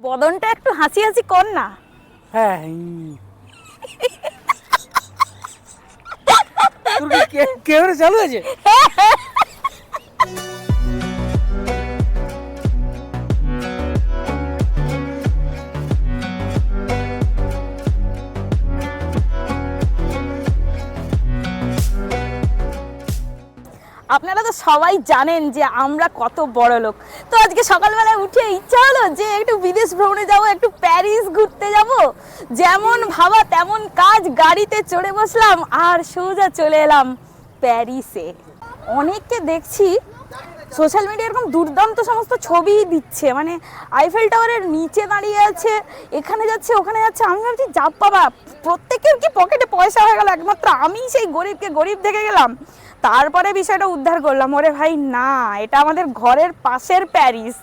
বদনটা একটু হাসি হাসি কর না। হ্যাঁ ক্যামেরা চালু আছে আপনারা তো সবাই জানেন যে আমরা কত বড় লোক তো আজকে সকালবেলায় উঠে ইচ্ছা হলো যে একটু বিদেশ ভ্রমণে যাব, একটু প্যারিস ঘুরতে যাব। যেমন ভাবা, তেমন কাজ, গাড়িতে চড়ে বসলাম, আর সোজা চলে এলাম প্যারিসে। অনেককে দেখছি সোশ্যাল মিডিয়া এরকম দুর্দান্ত সমস্ত ছবি দিচ্ছে মানে আইফেল টাওয়ারের নিচে দাঁড়িয়ে আছে, এখানে যাচ্ছে, ওখানে যাচ্ছে। আমি ভাবছি যাব বাবা, প্রত্যেকের কি পকেটে পয়সা হয়ে গেল? একমাত্র আমি সেই গরিবকে গরিব দেখে গেলাম। তারপরে বিষয়টা উদ্ধার করলাম। ওরে ভাই, না, এটা আমাদের ঘরের পাশের প্যারিস।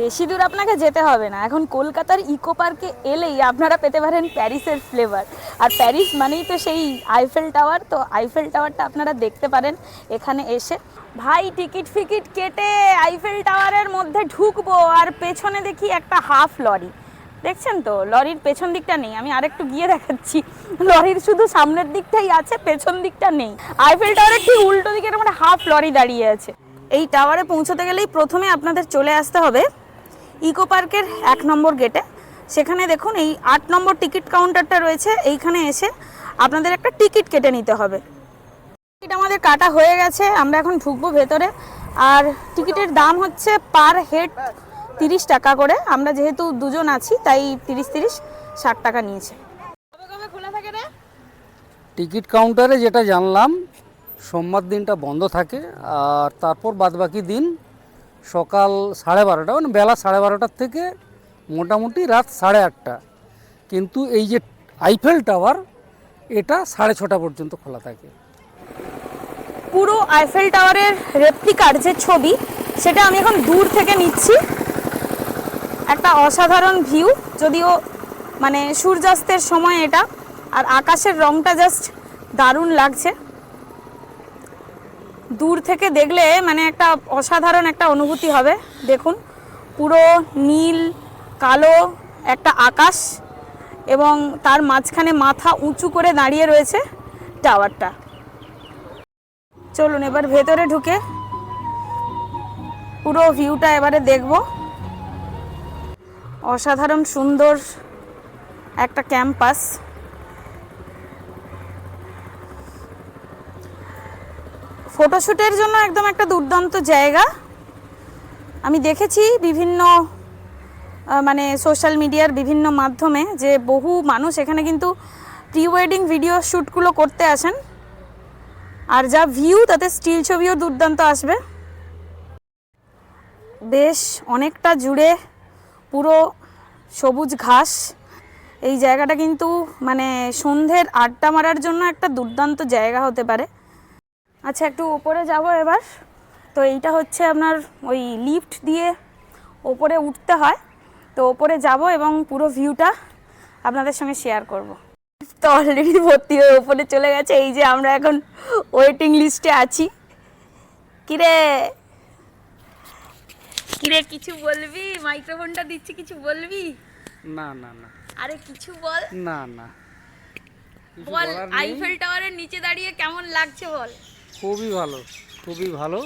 বেশি দূর আপনাকে যেতে হবে না। এখন কলকাতার ইকো পার্কে এলেই আপনারা পেতে পারেন প্যারিসের ফ্লেভার আর প্যারিস মানেই তো সেই আইফেল টাওয়ার তো আইফেল টাওয়ারটা আপনারা দেখতে পারেন এখানে এসে। ভাই, টিকিট ফিকিট কেটে আইফেল টাওয়ারের মধ্যে ঢুকবো আর পেছনে দেখি একটা হাফ লরি দেখছেন তো? লরির পেছন দিকটা নেই। আমি আরেকটু গিয়ে দেখাচ্ছি। লরির শুধু সামনের দিকটাই আছে, পেছন দিকটা নেই। আইফেল টাওয়ারের ঠিক উল্টো দিকে এরকম একটা হাফ লরি দাঁড়িয়ে আছে। এই টাওয়ারে পৌঁছতে গেলেই প্রথমে আপনাদের চলে আসতে হবে ইকো পার্কের এক নম্বর গেটে। সেখানে দেখুন এই আট নম্বর টিকিট কাউন্টারটা রয়েছে, এইখানে এসে আপনাদের একটা টিকিট কেটে নিতে হবে। টিকিট আমাদের কাটা হয়ে গেছে, আমরা এখন ঢুকবো ভেতরে। আর টিকিটের দাম হচ্ছে পার হেড তিরিশ টাকা করে। আমরা যেহেতু দুজন আছি, তাই তিরিশ তিরিশ ষাট টাকা নিয়েছে। টিকিট কাউন্টারে যেটা জানলাম, সোমবার দিনটা বন্ধ থাকে, আর তারপর বাদবাকি দিন সকাল সাড়ে বারোটা মানে বেলা সাড়ে বারোটার থেকে মোটামুটি রাত সাড়ে আটটা। কিন্তু এই যে আইফেল টাওয়ার এটা সাড়ে ছটা পর্যন্ত খোলা থাকে। পুরো আইফেল টাওয়ারের রেপ্লিকার যে ছবি, সেটা আমি এখন দূর থেকে নিচ্ছি। একটা অসাধারণ ভিউ যদিও মানে সূর্যাস্তের সময় এটা, আর আকাশের রংটা জাস্ট দারুণ লাগছে। দূর থেকে দেখলে মানে একটা অসাধারণ একটা অনুভূতি হবে। দেখুন, পুরো নীল, কালো একটা আকাশ এবং তার মাঝখানে মাথা উঁচু করে দাঁড়িয়ে রয়েছে টাওয়ারটা। চলুন এবার ভেতরে ঢুকে পুরো ভিউটা এবারে দেখব। অসাধারণ সুন্দর একটা ক্যাম্পাস। ফটোশ্যুটের জন্য একদম একটা দুর্দান্ত জায়গা। আমি দেখেছি বিভিন্ন মানে সোশ্যাল মিডিয়ার বিভিন্ন মাধ্যমে যে বহু মানুষ এখানে কিন্তু প্রি ওয়েডিং ভিডিও শ্যুটগুলো করতে আসেন। আর যা ভিউ তাতে স্টিল ছবিও দুর্দান্ত আসবে। বেশ অনেকটা জুড়ে পুরো সবুজ ঘাস। এই জায়গাটা কিন্তু মানে সন্ধ্যের আড্ডা মারার জন্য একটা দুর্দান্ত জায়গা হতে পারে। আচ্ছা একটু উপরে যাব এবার। তো এইটা হচ্ছে আপনার ওই লিফট দিয়ে ওপরে উঠতে হয়। তো ওপরে যাব এবং পুরো ভিউটা আপনাদের সঙ্গে শেয়ার করব। তো অলরেডি ভর্তি হয়ে ওপরে চলে গেছে। এই যে আমরা এখন ওয়েটিং লিস্টে আছি। কিরে? কিরে কিছু বলবি? মাইক্রোফোনটা দিচ্ছি কিছু বলবি? না না না। আরে কিছু বল। না না। বল আইফেল টাওয়ারের নিচে দাঁড়িয়ে কেমন লাগছে বল? খুবই ভালো খুবই ভালো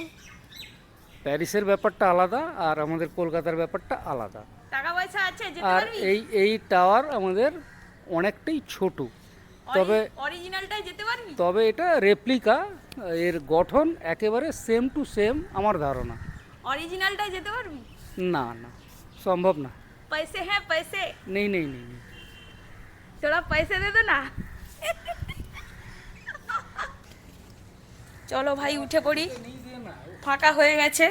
প্যারিসের ব্যাপারটা আলাদা আর আমাদের কলকাতার ব্যাপারটা আলাদা টাকা পয়সা আছে যেতে আর পারবি এই এই টাওয়ার আমাদের অনেকটাই ছোট তবে অরিজিনালটাই যেতে পারবি তবে এটা রেপ্লিকা এর গঠন একেবারে সেম টু সেম আমার ধারণা অরিজিনালটাই যেতে পারবি না না সম্ভব না पैसे हैं पैसे নেই নেই নেই নেই। थोड़ा पैसे दे दो ना চলো ভাই, উঠে পড়ি। ফাঁকা হয়ে গেছে।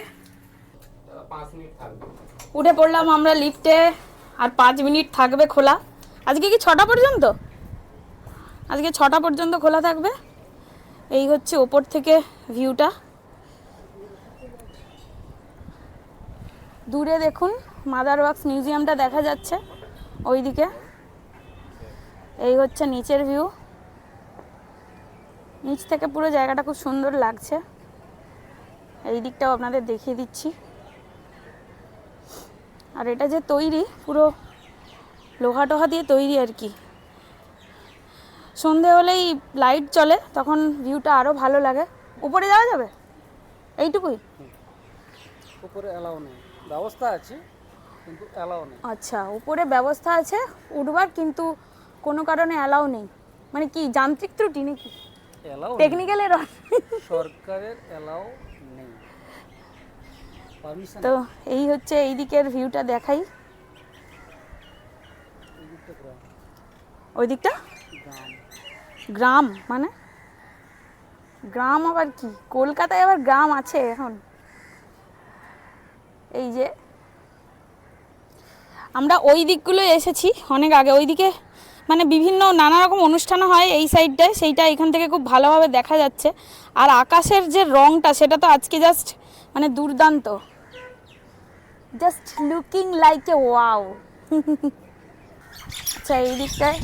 উঠে পড়লাম আমরা লিফটে আর পাঁচ মিনিট থাকবে খোলা। আজকে কি ছটা পর্যন্ত? আজকে ছটা পর্যন্ত খোলা থাকবে। এই হচ্ছে ওপর থেকে ভিউটা দূরে দেখুন মাদার ওয়াক্স মিউজিয়ামটা দেখা যাচ্ছে, ওইদিকে। এই হচ্ছে নিচের ভিউ নিচ থেকে পুরো জায়গাটা খুব সুন্দর লাগছে। এই দিকটাও আপনাদের দেখিয়ে দিচ্ছি। আর এটা যে তৈরি পুরো লোহা টোহা দিয়ে তৈরি আর কি। সন্ধে হলেই লাইট চলে তখন ভিউটা আরও ভালো লাগে। উপরে যাওয়া যাবে? এইটুকুই? উপরে অ্যালাউ নেই। ব্যবস্থা আছে কিন্তু অ্যালাউ নেই। আচ্ছা উপরে ব্যবস্থা আছে উঠবার কিন্তু কোনো কারণে অ্যালাউ নেই। মানে কি যান্ত্রিক ত্রুটি নাকি? টেকনিক্যাল এরর সরকারের অ্যালাউ নেই। তো এই হচ্ছে এই দিকের ভিউটা দেখাই। ওই দিকটা গ্রাম। মানে? গ্রাম আবার কি? কলকাতায় আবার গ্রাম আছে এখন। এই যে আমরা ওই দিকগুলো এসেছি অনেক আগে। ওইদিকে মানে বিভিন্ন নানা রকম অনুষ্ঠান হয় এই সাইডটায় সেইটা এখান থেকে খুব ভালোভাবে দেখা যাচ্ছে। আর আকাশের যে রংটা সেটা তো আজকে জাস্ট মানে দুর্দান্ত। Just looking like a wow আচ্ছা এই দিকটায়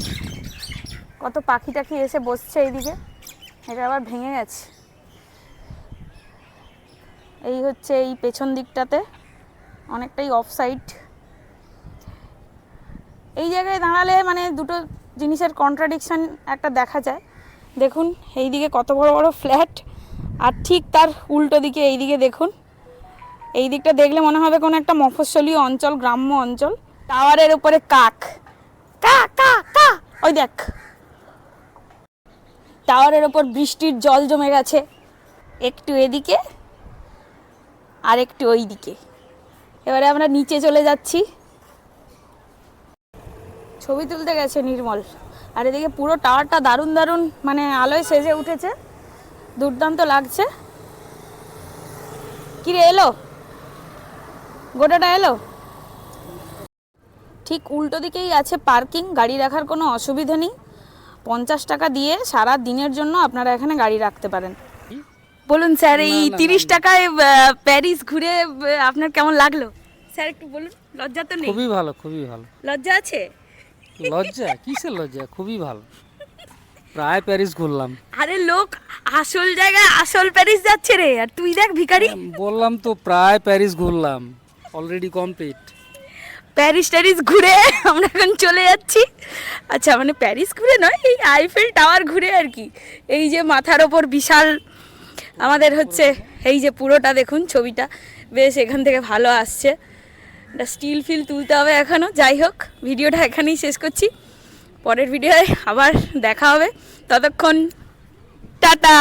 কত পাখি টাখি এসে বসছে এইদিকে। এটা আবার ভেঙে গেছে। এই হচ্ছে এই পেছন দিকটাতে। অনেকটাই অফ সাইড এই জায়গায় দাঁড়ালে মানে দুটো জিনিসের কন্ট্রাডিকশন একটা দেখা যায়। দেখুন এই দিকে কত বড় বড় ফ্ল্যাট আর ঠিক তার উল্টো দিকে এই দিকে দেখুন। এই দিকটা দেখলে মনে হবে কোনো একটা মফস্বলীয় অঞ্চল, গ্রাম্য অঞ্চল। টাওয়ারের উপরে কাক। কা কা কা, ওই দেখ। টাওয়ারের ওপর বৃষ্টির জল জমে গেছে। একটু এদিকে আর একটু ওই দিকে এবারে আমরা নিচে চলে যাচ্ছি। ছবি তুলতে গেছে নির্মল। আর এদিকে পুরো টাওয়ারটা দারুণ দারুণ মানে আলোয় সেজে উঠেছে। দুর্দান্ত লাগছে। কিরে এলো? গোটাটা এলো? ঠিক উল্টো দিকেই আছে পার্কিং গাড়ি রাখার কোনো অসুবিধা নেই। পঞ্চাশ টাকা দিয়ে সারা দিনের জন্য আপনারা এখানে গাড়ি রাখতে পারেন। বলুন স্যার এই তিরিশ টাকায় প্যারিস ঘুরে আপনার কেমন লাগল? স্যার একটু বলুন লজ্জা তো নেই? খুবই ভালো খুবই ভালো। লজ্জা আছে? লজ্জা? কিসের লজ্জা? খুবই ভালো। প্রায় প্যারিস ঘুরলাম। আরে লোক আসল জায়গায় আসল প্যারিস যাচ্ছে রে। আর তুই দেখ ভিখারি। বললাম তো প্রায় প্যারিস ঘুরলাম। অলরেডি কমপ্লিট প্যারিস ট্যারিস ঘুরে আমরা এখন চলে যাচ্ছি। আচ্ছা মানে প্যারিস ঘুরে নয় এই আইফেল টাওয়ার ঘুরে আর কি। এই যে মাথার ওপর বিশাল আমাদের হচ্ছে এই যে পুরোটা দেখুন ছবিটা। বেশ এখান থেকে ভালো আসছে। এটা স্টিল ফিল তুলতে হবে এখনও যাই হোক, ভিডিওটা এখানেই শেষ করছি। পরের ভিডিওয় আবার দেখা হবে। ততক্ষণ, টাটা!